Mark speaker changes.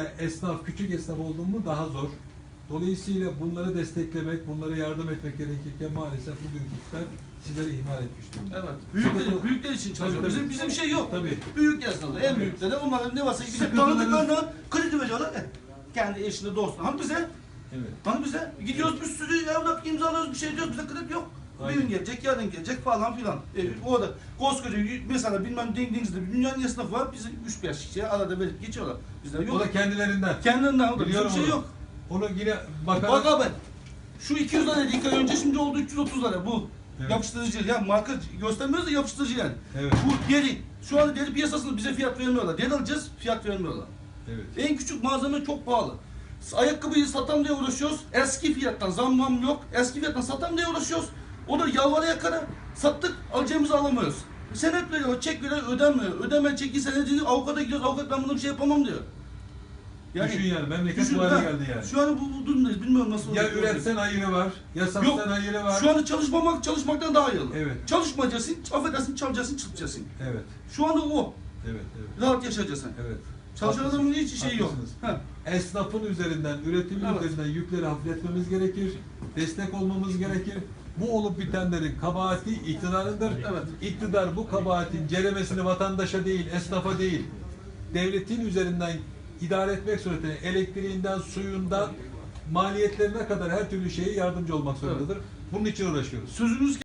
Speaker 1: Esnaf, küçük esnaf olduğum mu daha zor. Dolayısıyla bunları desteklemek, bunlara yardım etmek gerekirken maalesef bugünkü iktidar sizleri ihmal etmiş durumda.
Speaker 2: Evet. Büyükler, büyükler için çalışıyor. Bizim bizim şey yok.
Speaker 1: Tabii.
Speaker 2: Büyük esnaflar, en büyükleri onların ne varsa
Speaker 1: Sıkıntıları-
Speaker 2: tanıdıklarına kredi veriyorlar. Eh, Kendi eşine, dostuna. Hani bize?
Speaker 1: Evet.
Speaker 2: Hani bize? Gidiyoruz bir sürü evrak imzalıyoruz bir şey diyoruz. Bize kredi yok. Bugün gelecek, yarın gelecek falan filan. E, orada koskoca mesela bilmem Ding'de dünyanın esnafı var. Bizi 3-5 kişiye arada verip geçiyorlar. Bizde
Speaker 1: O
Speaker 2: yok.
Speaker 1: da kendilerinden.
Speaker 2: Kendinden o da bizim
Speaker 1: Biliyorum
Speaker 2: şey
Speaker 1: onu.
Speaker 2: yok.
Speaker 1: Onu yine
Speaker 2: Bak
Speaker 1: bakarak...
Speaker 2: abi. Şu 200 lira ay önce şimdi oldu 330 lira bu.
Speaker 1: Evet.
Speaker 2: Yapıştırıcı yani marka göstermiyoruz da yapıştırıcı yani.
Speaker 1: Evet.
Speaker 2: Bu deri. Şu anda deri piyasasında bize fiyat vermiyorlar. Deri alacağız fiyat vermiyorlar.
Speaker 1: Evet.
Speaker 2: En küçük malzeme çok pahalı. Ayakkabıyı satan diye uğraşıyoruz. Eski fiyattan zammam yok. Eski fiyattan satan diye uğraşıyoruz. O da yalvara yakara. Sattık alacağımızı alamıyoruz. Senet veriyor, çek veriyor, ödenmiyor. Ödeme çeki senedini avukata gidiyoruz. Avukat ben bunu bir şey yapamam diyor.
Speaker 1: Düşün yani, memleket bu hale
Speaker 2: ha,
Speaker 1: geldi yani.
Speaker 2: Şu an bu, bu durumdayız. Bilmiyorum nasıl
Speaker 1: Ya
Speaker 2: olacak.
Speaker 1: üretsen hayırı var, ya
Speaker 2: Yok.
Speaker 1: satsan hayırı var.
Speaker 2: Şu anda çalışmamak çalışmaktan daha iyi.
Speaker 1: Evet.
Speaker 2: Çalışmayacaksın, affedersin, çalacaksın, çırpacaksın.
Speaker 1: Evet,
Speaker 2: Şu anda o.
Speaker 1: evet, evet.
Speaker 2: Rahat yaşayacaksın.
Speaker 1: Evet.
Speaker 2: Çalışan adamın hiç şeyi yok. Ha.
Speaker 1: Esnafın üzerinden, üretimin
Speaker 2: Evet.
Speaker 1: üzerinden yükleri hafifletmemiz gerekir. Destek olmamız gerekir. Bu olup bitenlerin kabahati iktidarındır.
Speaker 2: Evet.
Speaker 1: İktidar bu kabahatin ceremesini vatandaşa değil, esnafa değil, devletin üzerinden idare etmek suretiyle elektriğinden, suyundan, maliyetlerine kadar her türlü şeye yardımcı olmak zorundadır. Bunun için uğraşıyoruz.
Speaker 2: Sözümüz